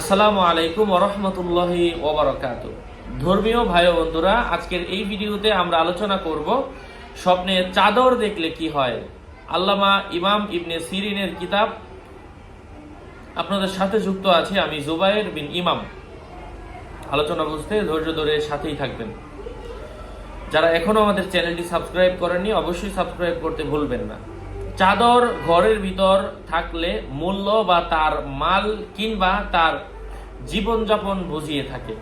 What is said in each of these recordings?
আসসালামু আলাইকুম ওরহমতুল্লাহি ওবরাকাত ধর্মীয় ভাই বন্ধুরা, আজকের এই ভিডিওতে আমরা আলোচনা করব স্বপ্নে চাদর দেখলে কি হয়। আল্লামা ইমাম ইবনে সিরিনের কিতাব। আপনাদের সাথে যুক্ত আছে আমি জুবাইর বিন ইমাম। আলোচনা বুঝতে ধৈর্য ধরে সাথেই থাকবেন। যারা এখনও আমাদের চ্যানেলটি সাবস্ক্রাইব করেননি, অবশ্যই সাবস্ক্রাইব করতে ভুলবেন না। চাদর ঘরের ভিতর থাকলে মূল্য বা তার মাল কিংবা তার জীবনযাপন বুঝিয়ে থাকে।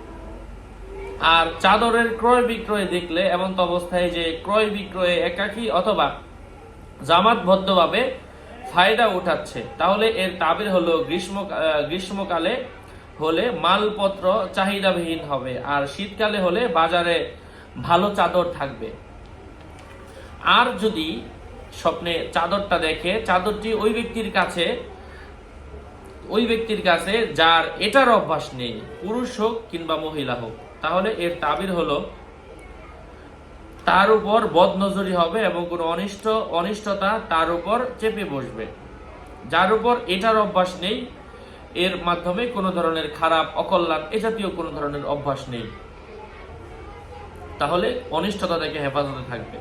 আর চাদরের ক্রয় বিক্রয় দেখলে এমন অবস্থায় যে ক্রয় বিক্রয়ে একাকী অথবা জামাতবদ্ধভাবে ফায়দা উঠাচ্ছে, তাহলে এর তাবির হলো গ্রীষ্ম গ্রীষ্মকালে হলে মালপত্র চাহিদাবিহীন হবে আর শীতকালে হলে বাজারে ভালো চাদর থাকবে। আর যদি স্বপ্নে চাদরটা দেখে, চাদরটি ওই ব্যক্তির কাছে, ওই ব্যক্তির কাছে যার এটার অভ্যাস নেই, পুরুষ হোক কিংবা মহিলা হোক। তাহলে এর তাবির হলো, তার উপর বদনজরি হবে এবং কোনো অনিষ্ট, অনিষ্টতা তার উপর চেপে বসবে। যার উপর এটার অভ্যাস নেই, এর মাধ্যমে কোনো ধরনের খারাপ, অকল্যাণ এ জাতীয় কোনো ধরনের অভ্যাস নেই। তাহলে অনিষ্টতা থেকে হেফাজতে থাকবে।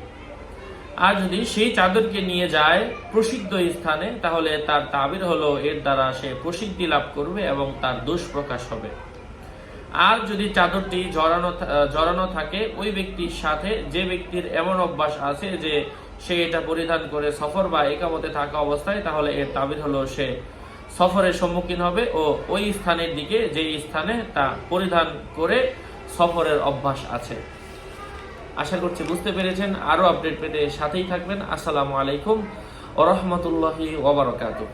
আর যদি সেই চাদরকে নিয়ে যায় প্রসিদ্ধ স্থানে, তাহলে তার তাবির হলো এর দ্বারা সে প্রসিদ্ধি লাভ করবে এবং তার দোষ প্রকাশ হবে। আর যদি চাদরটি জড়ানো জড়ানো থাকে, ওই ব্যক্তির সাথে যে ব্যক্তির এমন অভ্যাস আছে যে সে এটা পরিধান করে সফর বা একামতে থাকা অবস্থায়, তাহলে এর তাবির হলো সে সফরের সম্মুখীন হবে ও ওই স্থানের দিকে যে স্থানে তা পরিধান করে সফরের অভ্যাস আছে। আশা করছি বুঝতে পেরেছেন। আরও আপডেট পেতে সাথেই থাকবেন। আসসালামু আলাইকুম ওরহমতুল্লাহি ওবরাকাতুহ।